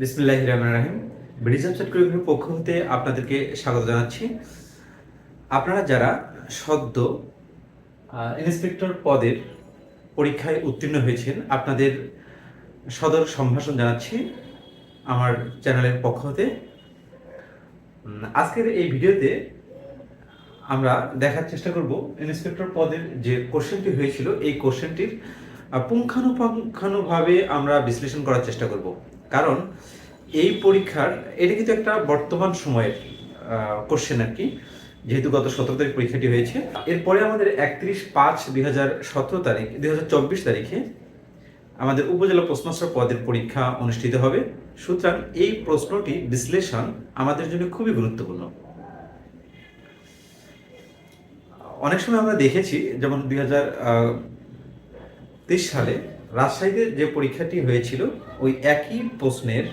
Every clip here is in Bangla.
বিসমিল্লাহ রহমান রাহিম ব্রিজ ওয়েবসাইট গ্রুপের পক্ষ হতে আপনাদেরকে স্বাগত জানাচ্ছি। আপনারা যারা সদ্য ইন্সপেক্টর পদের পরীক্ষায় উত্তীর্ণ হয়েছেন, আপনাদের সদর সম্ভাষণ জানাচ্ছি আমার চ্যানেলের পক্ষ হতে। আজকের এই ভিডিওতে আমরা দেখার চেষ্টা করব ইন্সপেক্টর পদের যে কোশ্চেনটি হয়েছিল, এই কোশ্চেনটির পুঙ্খানুপুঙ্খানুভাবে আমরা বিশ্লেষণ করার চেষ্টা করব। কারণ এই পরীক্ষার, এটা কিন্তু একটা বর্তমান সময়ের কোশ্চেন আর কি, যেহেতু গত সতেরো তারিখ পরীক্ষাটি হয়েছে। এরপরে আমাদের একত্রিশ পাঁচ দুই হাজার সতেরো তারিখ, দুই হাজার চব্বিশ তারিখে আমাদের উপজেলা প্রশ্নমাস্টার পদের পরীক্ষা অনুষ্ঠিত হবে। সুতরাং এই প্রশ্নটি বিশ্লেষণ আমাদের জন্য খুবই গুরুত্বপূর্ণ। অনেক সময় আমরা দেখেছি, যেমন দুই হাজার তেইশ সালে রাজশাহীতে যে পরীক্ষাটি হয়েছিল, ওই একই প্রশ্নের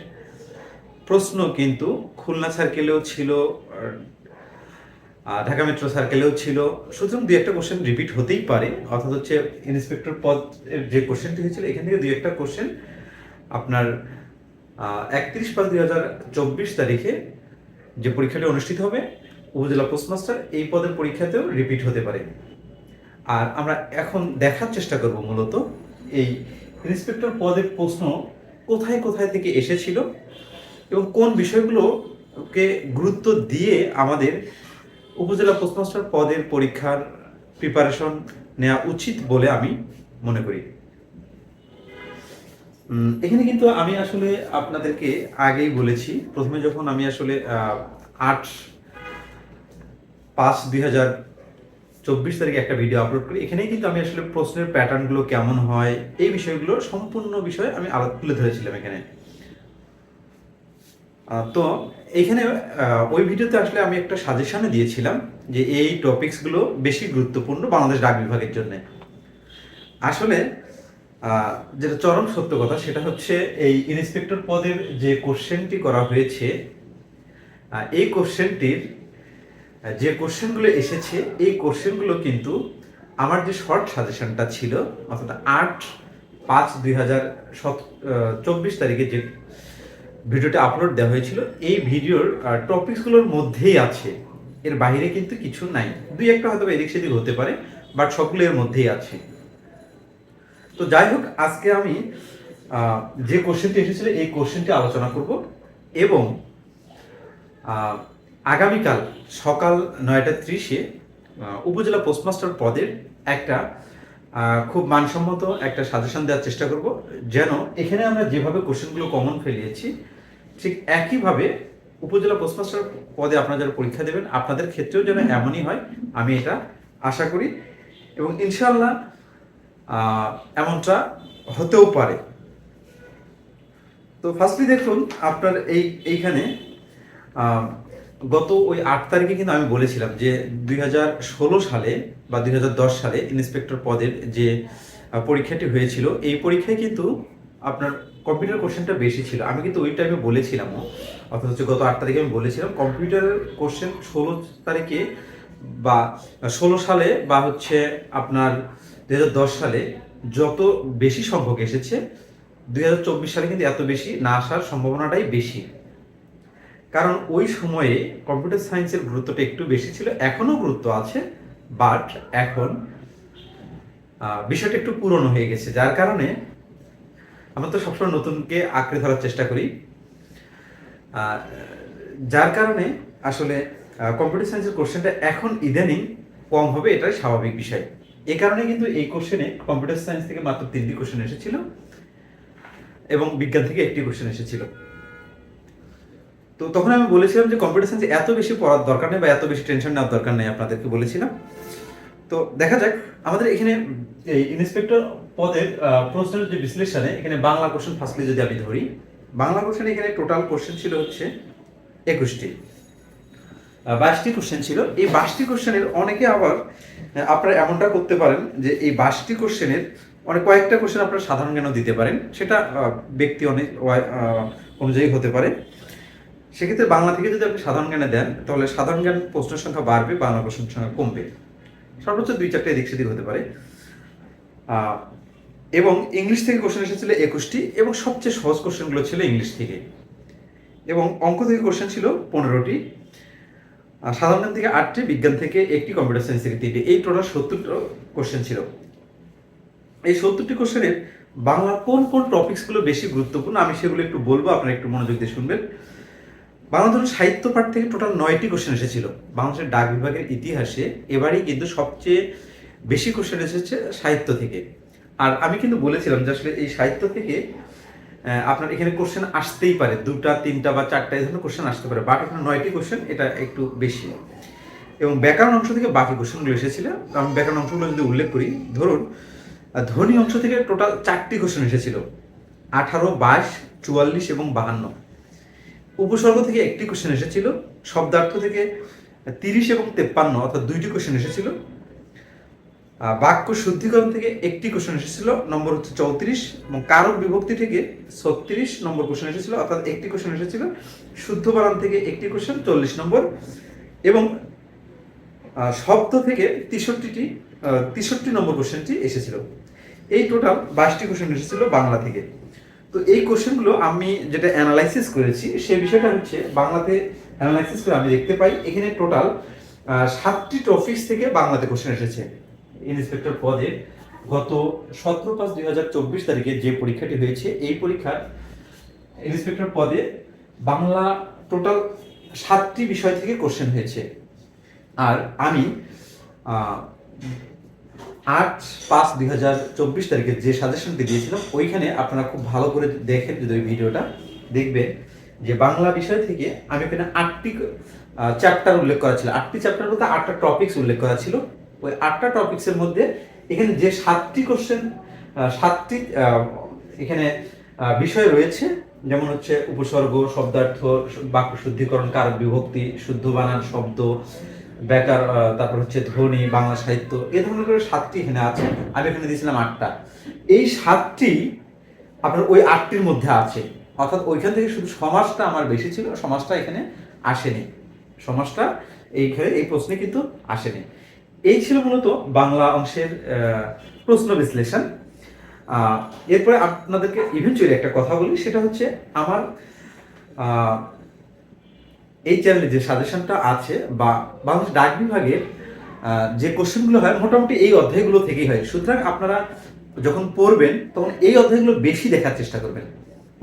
প্রশ্ন কিন্তু খুলনা সার্কেলেও ছিল ঢাকা মেট্রো সার্কেলেও ছিল। সুতরাং দুই একটা কোশ্চেন রিপিট হতেই পারে। অর্থাৎ হচ্ছে ইন্সপেক্টর পদ যে কোশ্চেনটি হয়েছিল, এখান থেকে দুই একটা কোশ্চেন আপনার একত্রিশ পাঁচ দুই হাজার চব্বিশ তারিখে যে পরীক্ষাটি অনুষ্ঠিত হবে, উপজেলা পোস্টমাস্টার এই পদের পরীক্ষাতেও রিপিট হতে পারে। আর আমরা এখন দেখার চেষ্টা করব মূলত এই ইন্সপেক্টর পদের প্রশ্ন কোথায় কোথায় থেকে এসেছিল এবং কোন বিষয়গুলোকে গুরুত্ব দিয়ে আমাদের উপজেলা পোস্টমাস্টার পদের পরীক্ষার প্রিপারেশন নেওয়া উচিত বলে আমি মনে করি। এখানে কিন্তু আমি আসলে আপনাদেরকে আগেই বলেছি, প্রথমে যখন আমি আসলে আট পাঁচ দুই হাজার চব্বিশ তারিখে একটা ভিডিও আপলোড করি। এখানেই কিন্তু আমি আসলে প্রশ্নের প্যাটার্নগুলো কেমন হয়, এই বিষয়গুলো সম্পূর্ণ বিষয়ে আমি আলাদা তুলে ধরেছিলাম এখানে। তো এখানে ওই ভিডিওতে আসলে আমি একটা সাজেশনে দিয়েছিলাম যে এই টপিকসগুলো বেশি গুরুত্বপূর্ণ বাংলাদেশ ডাক বিভাগের জন্য। আসলে যেটা চরম সত্য কথা, সেটা হচ্ছে এই ইন্সপেক্টর পদের যে কোশ্চেনটি করা হয়েছে এই কোশ্চেনটির যে কোশ্চেনগুলো এসেছে, এই কোশ্চেনগুলো কিন্তু আমার যে শর্ট সাজেশনটা ছিল, অর্থাৎ আট পাঁচ দুই হাজার চব্বিশ তারিখে যে ভিডিওটা আপলোড দেওয়া হয়েছিল, এই ভিডিওর টপিকসগুলোর মধ্যেই আছে। এর বাইরে কিন্তু কিছু নাই। দুই একটা হয়তো এদিক সেদিক হতে পারে, বাট সবগুলো এর মধ্যেই আছে। তো যাই হোক, আজকে আমি যে কোশ্চেনটি এসেছিল, এই কোশ্চেনটি আলোচনা করব এবং আগামীকাল সকাল নয়টা ত্রিশে উপজেলা পোস্টমাস্টার পদের একটা খুব মানসম্মত একটা সাজেশন দেওয়ার চেষ্টা করব, যেন এখানে আমরা যেভাবে কোশ্চেনগুলো কমন ফেলিয়েছি, ঠিক একইভাবে উপজেলা পোস্টমাস্টার পদে আপনারা যারা পরীক্ষা দেবেন, আপনাদের ক্ষেত্রেও যেন এমনই হয়, আমি এটা আশা করি। এবং ইনশাল্লাহ এমনটা হতেও পারে। তো ফার্স্টলি দেখুন, আপনার এই, এইখানে গত ওই আট তারিখে কিন্তু আমি বলেছিলাম যে দুই হাজার ষোলো সালে বা দুই হাজার দশ সালে ইন্সপেক্টর পদের যে পরীক্ষাটি হয়েছিল, এই পরীক্ষায় কিন্তু আপনার কম্পিউটার কোশ্চেনটা বেশি ছিল। আমি কিন্তু ওই টাইমে বলেছিলামও, অর্থাৎ হচ্ছে গত আট তারিখে আমি বলেছিলাম, কম্পিউটার কোশ্চেন ষোলো তারিখে বা ষোলো সালে বা হচ্ছে আপনার দু হাজার দশ সালে যত বেশি সংখ্যক এসেছে দু হাজার চব্বিশ সালে কিন্তু এত বেশি না আসার সম্ভাবনাটাই বেশি। কারণ ওই সময়ে কম্পিউটার সায়েন্সের গুরুত্বটা একটু বেশি ছিল, এখনও গুরুত্ব আছে, বাট এখন বিষয়টা একটু পুরনো হয়ে গেছে। যার কারণে আমরা তো সবসময় নতুনকে আঁকড়ে ধরার চেষ্টা করি। যার কারণে আসলে কম্পিউটার সায়েন্সের কোশ্চেনটা এখন ইদানিং কম হবে, এটাই স্বাভাবিক বিষয়। এ কারণে কিন্তু এই কোশ্চেনে কম্পিউটার সায়েন্স থেকে মাত্র তিনটি কোশ্চেন এসেছিল এবং বিজ্ঞান থেকে একটি কোশ্চেন এসেছিল। তো তখন আমি বলেছিলাম যে কম্পিউটার সায়েন্সে এত বেশি পড়ার দরকার নেই বা এত বেশি টেনশন নেওয়ার দরকার নেই আপনাদেরকে বলেছিলাম। তো দেখা যাক, আমাদের এখানে এই ইন্সপেক্টর পদের প্রশ্নের যে বিশ্লেষণে এখানে বাংলা কোশ্চেন ফার্স্টলি যদি আমি ধরি, বাংলা কোশ্চেন এখানে টোটাল কোশ্চেন ছিল হচ্ছে একুশটি। বাইশটি কোশ্চেন ছিল। এই বাইশটি কোশ্চেনের অনেকে আবার আপনারা এমনটা করতে পারেন যে এই বাইশটি কোশ্চেনের অনেক কয়েকটা কোশ্চেন আপনারা সাধারণ জ্ঞানও দিতে পারেন। সেটা ব্যক্তি অনেক অনুযায়ী হতে পারে। সেক্ষেত্রে বাংলা থেকে যদি আপনি সাধারণ জ্ঞানে দেন, তাহলে সাধারণ জ্ঞান প্রশ্নের সংখ্যা বাড়বে, বাংলা প্রশ্নের সংখ্যা কমবে। সর্বোচ্চ দুই চারটে এদিক সেদিক হতে পারে। এবং ইংলিশ থেকে কোশ্চেন এসেছিল একুশটি, এবং সবচেয়ে সহজ কোশ্চেনগুলো ছিল ইংলিশ থেকে। এবং অঙ্ক থেকে কোশ্চেন ছিল পনেরোটি। সাধারণ জ্ঞান থেকে আটটি, বিজ্ঞান থেকে একটি, কম্পিউটার সায়েন্স থেকে তিনটি। এই টোটাল সত্তরটা কোশ্চেন ছিল। এই সত্তরটি কোশ্চেনের বাংলা কোন কোন টপিকসগুলো বেশি গুরুত্বপূর্ণ, আমি সেগুলো একটু বলব, আপনারা একটু মনোযোগ দিয়ে শুনবেন। বাংলা ধরুন সাহিত্য পাঠ থেকে টোটাল নয়টি কোশ্চেন এসেছিল। বাংলাদেশের ডাক বিভাগের ইতিহাসে এবারই কিন্তু সবচেয়ে বেশি কোশ্চেন এসেছে সাহিত্য থেকে। আর আমি কিন্তু বলেছিলাম যে আসলে এই সাহিত্য থেকে আপনার এখানে কোশ্চেন আসতেই পারে। দুটা, তিনটা বা চারটা এই ধরনের কোশ্চেন আসতে পারে। বাট এখানে নয়টি কোশ্চেন এটা একটু বেশি। এবং ব্যাকরণ অংশ থেকে বাকি কোশ্চেনগুলো এসেছিল। আমি ব্যাকরণ অংশগুলো যদি উল্লেখ করি, ধরুন ধ্বনি অংশ থেকে টোটাল চারটি কোশ্চেন এসেছিল। আঠারো, বাইশ, চুয়াল্লিশ এবং বাহান্ন। উপসর্গ থেকে একটি কোশ্চেন এসেছিল, শব্দার্থ থেকে তিরিশ এবং তেপ্পান্ন, অর্থাৎ দুইটি কোশ্চেন এসেছিল। বাক্য শুদ্ধিকরণ থেকে একটি কোশ্চেন এসেছিল নম্বর হচ্ছে চৌত্রিশ, এবং কারক বিভক্তি থেকে ছত্রিশ নম্বর কোশ্চেন এসেছিল, অর্থাৎ একটি কোশ্চেন এসেছিল। শুদ্ধ বানান থেকে একটি কোশ্চেন চল্লিশ নম্বর এবং শব্দ থেকে তেষট্টিটি তেষট্টি নম্বর কোশ্চেনটি এসেছিল। এই টোটাল বাইশটি কোশ্চেন এসেছিল বাংলা থেকে। তো এই কোশ্চেনগুলো আমি যেটা অ্যানালাইসিস করেছি সে বিষয়টা হচ্ছে বাংলাতে অ্যানালাইসিস করে আমি দেখতে পাই, এখানে টোটাল সাতটি টপিক্স থেকে বাংলাতে কোশ্চেন এসেছে। ইন্সপেক্টর পদে গত সতেরো পাঁচ দুই হাজার চব্বিশ তারিখে যে পরীক্ষাটি হয়েছে, এই পরীক্ষার ইন্সপেক্টর পদে বাংলা টোটাল সাতটি বিষয় থেকে কোশ্চেন হয়েছে। আর আমি আট পাঁচ দুই হাজার চব্বিশ তারিখে যে সাজেশনটি দিয়েছিলাম, ওইখানে আপনারা খুব ভালো করে দেখেন যদি ওই ভিডিওটা দেখবেন যে বাংলা বিষয় থেকে আমি এখানে আটটি চ্যাপ্টার উল্লেখ করা ছিল। আটটি চ্যাপ্টার বলতে আটটা টপিকস উল্লেখ করা ছিল। ওই আটটা টপিক্সের মধ্যে এখানে যে সাতটি কোশ্চেন সাতটি এখানে বিষয় রয়েছে, যেমন হচ্ছে উপসর্গ, শব্দার্থ, বাক্য শুদ্ধিকরণ, কারক বিভক্তি, শুদ্ধ বানান শব্দ বেকার তারপর হচ্ছে ধ্বনি বাংলা সাহিত্য, এ ধরনের করে সাতটি এখানে আছে। আমি এখানে দিয়েছিলাম আটটা। এই সাতটি আপনার ওই আটটির মধ্যে আছে। অর্থাৎ ওইখান থেকে শুধু সমাজটা আমার বেশি ছিল, সমাজটা এখানে আসেনি। সমাজটা এইখানে এই প্রশ্নে কিন্তু আসেনি। এই ছিল মূলত বাংলা অংশের প্রশ্ন বিশ্লেষণ। এরপরে আপনাদেরকে ইভেন্চুয়ালি একটা কথা বলি, সেটা হচ্ছে আমার এই চ্যানেলে যে সাজেশনটা আছে বা বাংলাদেশ ডাক বিভাগের যে কোশ্চেনগুলো হয়, মোটামুটি এই অধ্যায়গুলো থেকেই হয়। সুতরাং আপনারা যখন পড়বেন, তখন এই অধ্যায়গুলো বেশি দেখার চেষ্টা করবেন।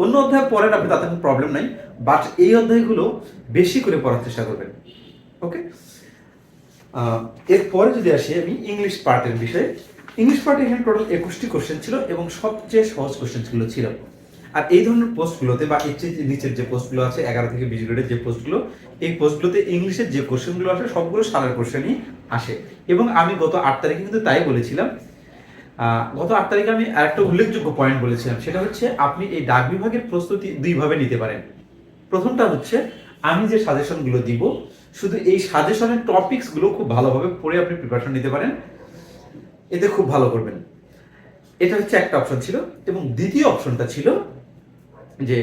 অন্য অধ্যায় পড়েন আপনি তাতে কোনো প্রবলেম নাই বাট এই অধ্যায়গুলো বেশি করে পড়ার চেষ্টা করবেন। ওকে এরপরে যদি আসি আমি ইংলিশ পার্টের বিষয়ে। ইংলিশ পার্টে এখানে টোটাল একুশটি কোশ্চেন ছিল এবং সবচেয়ে সহজ কোশ্চেনগুলো ছিল। আর এই ধরনের পোস্টগুলোতে বা এর চেয়ে নিচের যে পোস্টগুলো আছে, এগারো থেকে বিশ গ্রেডের যে পোস্টগুলো, এই পোস্টগুলোতে ইংলিশের যে কোশ্চেনগুলো আসে, সবগুলো সালের কোশ্চেনই আসে। এবং আমি গত আট তারিখে কিন্তু তাই বলেছিলাম। গত আট তারিখে আমি আরেকটা উল্লেখযোগ্য পয়েন্ট বলেছিলাম, সেটা হচ্ছে আপনি এই ডাক বিভাগের প্রস্তুতি দুইভাবে নিতে পারেন। প্রথমটা হচ্ছে, আমি যে সাজেশনগুলো দিব, শুধু এই সাজেশনের টপিকসগুলো খুব ভালোভাবে পড়ে আপনি প্রিপারেশন নিতে পারেন। এতে খুব ভালো করবেন। এটা হচ্ছে একটা অপশন ছিল, এবং দ্বিতীয় অপশনটা ছিল যে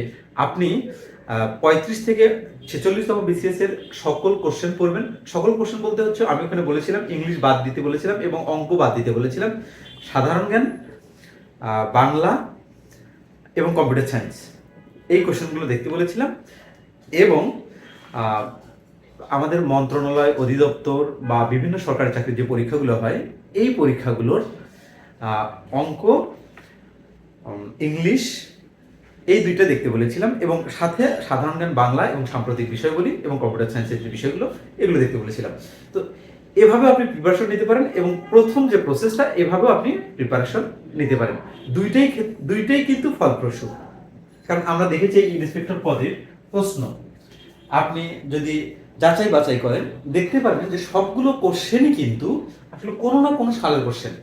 আপনি পঁয়ত্রিশ থেকে ছেচল্লিশতম বিসিএস এর সকল কোশ্চেন পড়বেন। সকল কোশ্চেন বলতে হচ্ছে, আমি ওখানে বলেছিলাম, ইংলিশ বাদ দিতে বলেছিলাম এবং অঙ্ক বাদ দিতে বলেছিলাম। সাধারণ জ্ঞান বাংলা এবং কম্পিউটার সায়েন্স। এই কোশ্চেনগুলো দেখতে বলেছিলাম এবং আমাদের মন্ত্রণালয়, অধিদপ্তর বা বিভিন্ন সরকারি চাকরির যে পরীক্ষাগুলো হয়, এই পরীক্ষাগুলোর অঙ্ক ইংলিশ এই দুইটা দেখতে বলেছিলাম এবং সাথে সাধারণ জ্ঞান বাংলা এবং সাম্প্রতিক বিষয়গুলি এবং কম্পিউটার সায়েন্সের যে বিষয়গুলো, এগুলো দেখতে বলেছিলাম। তো এভাবে আপনি প্রিপারেশন নিতে পারেন এবং প্রথম যে প্রসেসটা এভাবেও আপনি প্রিপারেশন নিতে পারেন। দুইটাই দুইটাই কিন্তু ফলপ্রসূ। কারণ আমরা দেখেছি এই ইন্সপেক্টর পদের প্রশ্ন। আপনি যদি যাচাই বাছাই করেন, দেখতে পারবেন যে সবগুলো কোশ্চেনই কিন্তু আসলে কোনো না কোনো সালের কোশ্চেন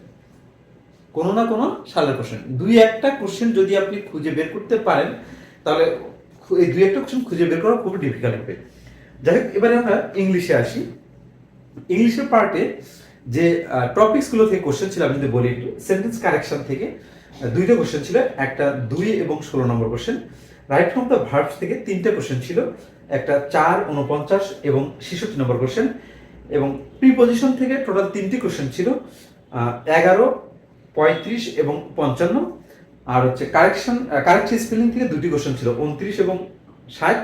কোনো না কোনো সালের কোশ্চেন দুই একটা কোশ্চেন যদি আপনি খুঁজে বের করতে পারেন, তাহলে এই দুই একটা কোশ্চেন খুঁজে বের করা খুবই ডিফিকাল্ট হবে। যাই হোক, এবারে আমরা ইংলিশে আসি। ইংলিশের পার্টে যে টপিকসগুলো থেকে কোশ্চেন ছিল, আমি যদি বলি একটু সেন্টেন্স কারেকশন থেকে দুইটা কোশ্চেন ছিল। একটা দুই এবং ষোলো নম্বর question right from the verbs থেকে তিনটা কোশ্চেন ছিল। একটা চার উনপঞ্চাশ এবং ছেষট্টি নম্বর কোশ্চেন এবং প্রিপোজিশন থেকে টোটাল তিনটি কোশ্চেন ছিল। এগারো পঁয়ত্রিশ এবং পঞ্চান্ন। আর হচ্ছে কারেকশন কারেক্ট স্পেলিং থেকে দুটি কোশ্চেন ছিল, উনত্রিশ এবং ষাট।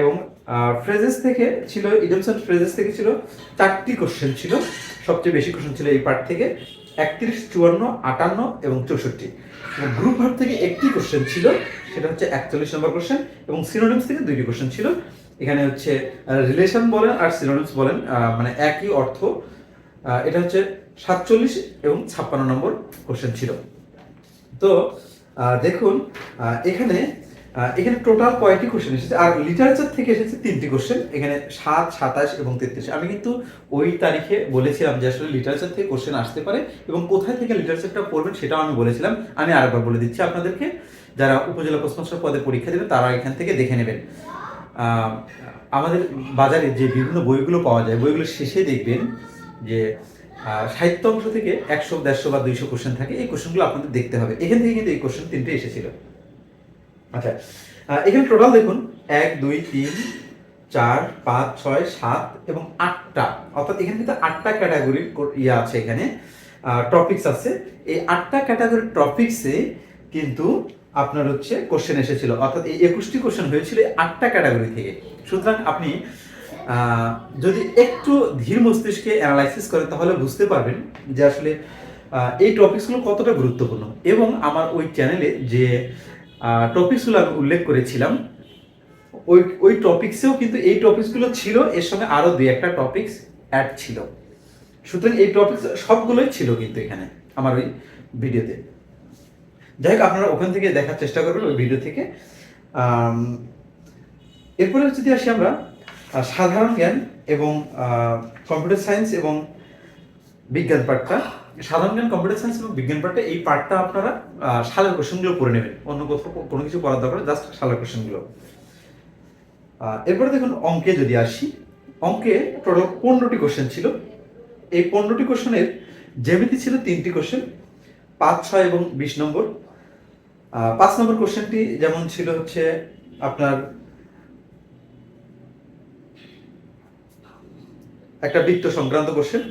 এবং ফ্রেজেস থেকে ছিল ইডমসন ফ্রেজেস থেকে ছিল, চারটি কোশ্চেন ছিল। সবচেয়ে বেশি কোশ্চেন ছিল এই পার্ট থেকে, একত্রিশ, চুয়ান্ন, আটান্ন এবং চৌষট্টি। গ্রুপ ভার্ব থেকে একটি কোশ্চেন ছিল, সেটা হচ্ছে একচল্লিশ নম্বর কোশ্চেন এবং সিনোনিমস থেকে দুইটি কোশ্চেন ছিল। এখানে হচ্ছে রিলেশন বলেন আর সিনোনিমস বলেন মানে একই অর্থ। এটা হচ্ছে সাতচল্লিশ এবং ছাপ্পান্ন নম্বর কোশ্চেন ছিল। তো দেখুন এখানে এখানে টোটাল কয়টি কোশ্চেন এসেছে? আর লিটারেচার থেকে এসেছে তিনটি কোশ্চেন এখানে সাত, সাতাশ এবং তেত্রিশ। আমি কিন্তু ওই তারিখে বলেছিলাম যে আসলে লিটারেচার থেকে কোশ্চেন আসতে পারে এবং কোথায় থেকে লিটারেচারটা পড়বেন সেটাও আমি বলেছিলাম। আমি আরেকবার বলে দিচ্ছি আপনাদেরকে, যারা উপজেলা প্রশ্নমাস্টার পদে পরীক্ষা দেবেন তারা এখান থেকে দেখে নেবেন। আমাদের বাজারে যে বিভিন্ন বইগুলো পাওয়া যায়, বইগুলো শেষে দেখবেন যে সাহিত্য অংশ থেকে একশো, দেড়শো বা দুইশো কোশ্চেন থাকে। এই কোশ্চেনগুলো আপনাদের দেখতে হবে। এখান থেকে কিন্তু এই কোশ্চেন তিনটে এসেছিল। আচ্ছা এখানে টোটাল দেখুন। এক, দুই, তিন, চার, পাঁচ, ছয়, সাত এবং আটটা। অর্থাৎ এখানে কিন্তু আটটা ক্যাটাগরির ইয়ে আছে এখানে। টপিকস আছে। এই আটটা ক্যাটাগরির টপিকসে কিন্তু আপনার হচ্ছে কোশ্চেন এসেছিল। অর্থাৎ এই একুশটি কোশ্চেন হয়েছিল আটটা ক্যাটাগরি থেকে। সুতরাং আপনি যদি একটু ধীর মস্তিষ্কে অ্যানালাইসিস করেন তাহলে বুঝতে পারবেন যে আসলে এই টপিকসগুলো কতটা গুরুত্বপূর্ণ। এবং আমার ওই চ্যানেলে যে টপিকসগুলো আমি উল্লেখ করেছিলাম, ওই ওই টপিক্সেও কিন্তু এই টপিকসগুলো ছিল, এর সঙ্গে আরও দুই একটা টপিকস অ্যাড ছিল। সুতরাং এই টপিকস সবগুলোই ছিল কিন্তু এখানে, আমার ওই ভিডিওতে। যাই হোক, আপনারা ওখান থেকে দেখার চেষ্টা করবেন ওই ভিডিও থেকে। এরপরে যদি আসি আমরা সাধারণ জ্ঞান এবং কম্পিউটার সায়েন্স এবং বিজ্ঞান পাঠটা। সাধারণ জ্ঞান কম্পিউটার সায়েন্স এবং বিজ্ঞান পার্টটা এই পার্টটা আপনারা সালের কোশ্চেনগুলো পড়ে নেবেন। অন্য কোথাও কোনো কিছু পড়ার দরকার জাস্ট সালের কোশ্চেনগুলো। এরপরে দেখুন অঙ্কে যদি আসি, অঙ্কে টোটাল পনেরোটি কোশ্চেন ছিল। এই পনেরোটি কোশ্চেনের জ্যামিতি ছিল তিনটি কোশ্চেন, পাঁচ, ছয় এবং বিশ নম্বর। পাঁচ নম্বর কোশ্চেনটি যেমন ছিল হচ্ছে আপনার একটা বৃত্ত সংক্রান্ত কোশ্চেন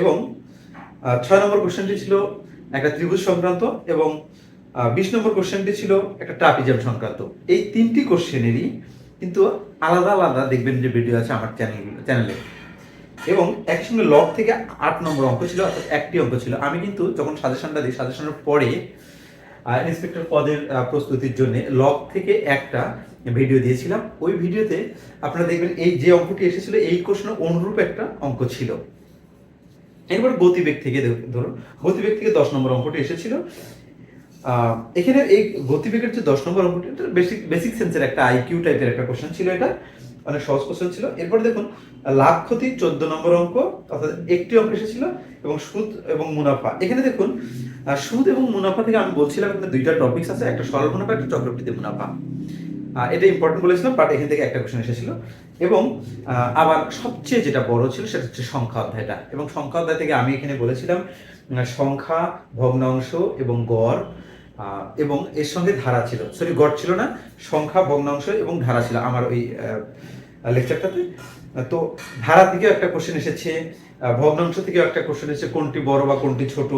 এবং ছয় নম্বর কোশ্চেনটি ছিল একটা ত্রিভুজ সংক্রান্ত এবং বিশ নম্বর কোশ্চেনটি ছিল একটা ট্রাপিজাম সংক্রান্ত। এই তিনটি কোশ্চেনেরই কিন্তু আলাদা আলাদা দেখবেন যে ভিডিও আছে আমার চ্যানেল চ্যানেলে এবং একসঙ্গে লগ থেকে আট নম্বর অঙ্ক ছিল, অর্থাৎ একটি অঙ্ক ছিল। আমি কিন্তু যখন সাজেশনটা দিই সাজেশনের পরে ইন্সপেক্টর পদের প্রস্তুতির জন্য লগ থেকে একটা ভিডিও দিয়েছিলাম, ওই ভিডিওতে আপনারা দেখবেন এই যে অঙ্কটি এসেছিল, এই কোশ্চেনের অনুরূপ একটা অঙ্ক ছিল। এরপর গতিবেগ থেকে ধরুন, গতিবেগ থেকে দশ নম্বর অঙ্কটি এসেছিল। এখানে এই গতিবেগের যে দশ নম্বর অঙ্কটি, এটা বেসিক বেসিক সেন্সের একটা আইকিউ টাইপের একটা কোশ্চেন ছিল এটা। অনেক সহজ কোশ্চেন ছিল। এরপর দেখুন, লাভ, ক্ষতি, চোদ্দ নম্বর অঙ্ক, অর্থাৎ একটি অঙ্ক এসেছিল, এবং সুদ এবং মুনাফা। এখানে দেখুন সুদ এবং মুনাফা থেকে আমি বলছিলাম দুইটা টপিকস আছে, একটা সরল মুনাফা একটা চক্রবৃদ্ধি মুনাফা। এটা ইম্পর্টেন্ট বলেছিলাম বাট এখান থেকে একটা কোশ্চেন এসেছিল। এবং আবার সবচেয়ে যেটা বড় ছিল সেটা হচ্ছে সংখ্যা অধ্যায়টা। এবং সংখ্যা অধ্যায় থেকে আমি এখানে বলেছিলাম সংখ্যা, ভগ্নাংশ এবং গড় এবং এর সঙ্গে ধারা ছিল। সরি গড় ছিল না, সংখ্যা, ভগ্নাংশ এবং ধারা ছিল আমার ওই লেকচারটাতে তো ধারা থেকেও একটা কোশ্চেন এসেছে ভগ্নাংশ থেকেও একটা কোশ্চেন এসেছে, কোনটি বড় বা কোনটি ছোট,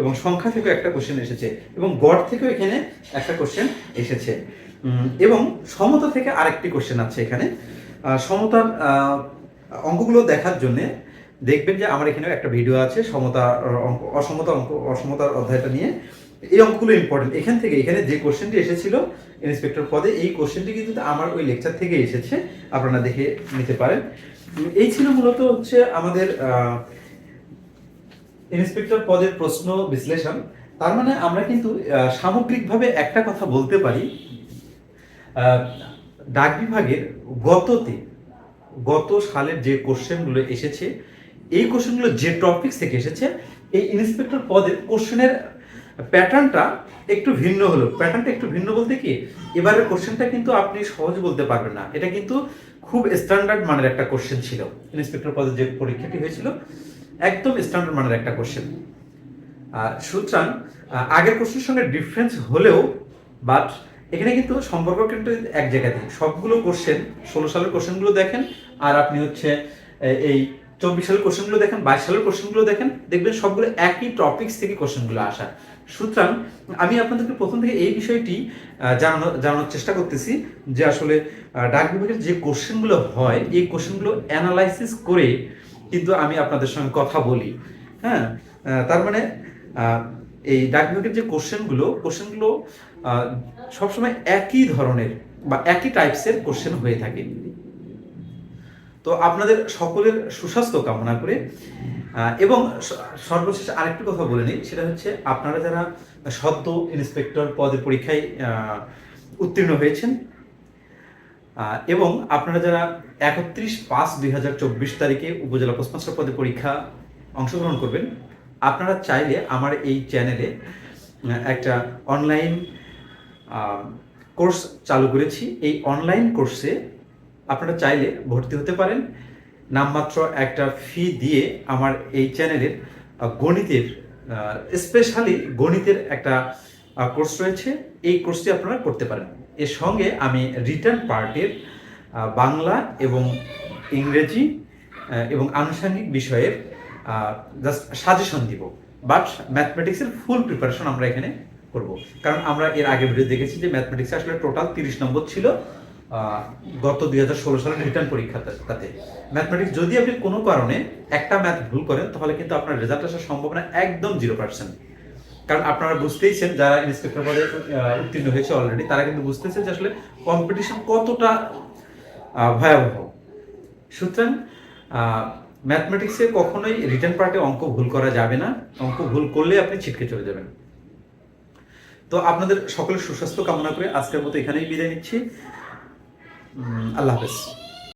এবং সংখ্যা থেকেও একটা কোশ্চেন এসেছে, এবং গড় থেকেও এখানে একটা কোশ্চেন এসেছে। এবং সমতা থেকে আরেকটি কোশ্চেন আছে এখানে। সমতার অঙ্কগুলো দেখার জন্য দেখবেন যে আমার এখানে একটা ভিডিও আছে সমতা, অঙ্ক অসমতা অঙ্ক, অসমতার অধ্যায়টা নিয়ে। এই অঙ্কগুলো ইম্পর্টেন্ট এখান থেকে, এখানে যে কোশ্চেনটি এসেছিল ইন্সপেক্টর পদে, এই কোশ্চেনটি কিন্তু আমার ওই লেকচার থেকে এসেছে। আপনারা দেখে নিতে পারেন। এই ছিল মূলত হচ্ছে আমাদের ইন্সপেক্টর পদের প্রশ্ন বিশ্লেষণ। তার মানে আমরা কিন্তু সামগ্রিকভাবে একটা কথা বলতে পারি। ডাক বিভাগের গততে, গত সালের যে কোশ্চেনগুলো এসেছে, এই কোশ্চেনগুলো যে টপিকস থেকে এসেছে, এই ইন্সপেক্টর পদের কোশ্চেনের প্যাটার্নটা একটু ভিন্ন হলো। প্যাটার্নটা একটু ভিন্ন বলতে কি, এবারের কোশ্চেনটা কিন্তু আপনি সহজ বলতে পারবেন না। এটা কিন্তু খুব স্ট্যান্ডার্ড মানের একটা কোশ্চেন ছিল। ইন্সপেক্টর পদের যে পরীক্ষাটি হয়েছিল, একদম স্ট্যান্ডার্ড মানের একটা কোশ্চেন। সুতরাং আগের কোশ্চেনের সঙ্গে ডিফারেন্স হলেও বাট এখানে কিন্তু সম্পর্ক কিন্তু এক জায়গাতে সবগুলো কোশ্চেন ষোলো সালের কোশ্চেনগুলো দেখেন, আর আপনি হচ্ছে এই চব্বিশ সালের কোশ্চেনগুলো দেখেন, বাইশ সালের কোশ্চেনগুলো দেখেন, দেখবেন সবগুলো একই টপিক্স থেকে কোশ্চেনগুলো আসা। সুতরাং আমি আপনাদেরকে প্রথম থেকে এই বিষয়টি জানানো, জানানোর চেষ্টা করতেছি যে আসলে ডাক বিভাগের যে কোশ্চেনগুলো হয়, এই কোশ্চেনগুলো অ্যানালাইসিস করে কিন্তু আমি আপনাদের সঙ্গে কথা বলি। হ্যাঁ? তার মানে এই ডাক বিভাগের যে কোশ্চেনগুলো কোশ্চেনগুলো সবসময় একই ধরনের বা একই টাইপসের কোশ্চেন হয়ে থাকে। তো আপনাদের সকলের সুস্বাস্থ্য কামনা করে এবং সর্বশেষ আরেকটি কথা বলে নিই, সেটা হচ্ছে আপনারা যারা সদ্য ইন্সপেক্টর পদের পরীক্ষায় উত্তীর্ণ হয়েছেন এবং আপনারা যারা একত্রিশ পাঁচ দুই হাজার চব্বিশ তারিখে উপজেলা পোস্টমাস্টার পদে পরীক্ষা অংশগ্রহণ করবেন, আপনারা চাইলে আমার এই চ্যানেলে একটা অনলাইন কোর্স চালু করেছি। এই অনলাইন কোর্সে আপনারা চাইলে ভর্তি হতে পারেন। নামমাত্র একটা ফি দিয়ে আমার এই চ্যানেলের গণিতের স্পেশালি গণিতের একটা কোর্স রয়েছে। এই কোর্সটি আপনারা করতে পারেন। এর সঙ্গে আমি রিটার্ন পার্টের বাংলা এবং ইংরেজি এবং আনুষঙ্গিক বিষয়ের জাস্ট সাজেশন দিব। বাট ম্যাথমেটিক্সের ফুল প্রিপারেশন আমরা এখানে করব। কারণ আমরা এর আগে ভিডিও দেখেছি যে ম্যাথমেটিক্সে আসলে টোটাল তিরিশ নম্বর ছিল গত দুই হাজার ষোলো সালের রিটার্ন পরীক্ষাতে ম্যাথমেটিক্স যদি আপনি কোনো কারণে একটা ম্যাথ ভুল করেন, তাহলে কিন্তু আপনার রেজাল্ট আসার সম্ভাবনা একদম জিরো পার্সেন্ট কারণ আপনারা বুঝতেইছেন, যারা ইন্সপেক্টর পদে উত্তীর্ণ হয়েছে অলরেডি তারা কিন্তু বুঝতেছে যে আসলে কম্পিটিশন কতটা ভয়াবহ। সুতরাং ম্যাথমেটিক্সে কখনোই রিটার্ন পার্টে অঙ্ক ভুল করা যাবে না। অঙ্ক ভুল করলে আপনি ছিটকে চলে যাবেন। তো আপনাদের সকলের সুস্বাস্থ্য কামনা করে আজকের মতো এখানেই বিদায় নিচ্ছি। আল্লাহ হাফেজ।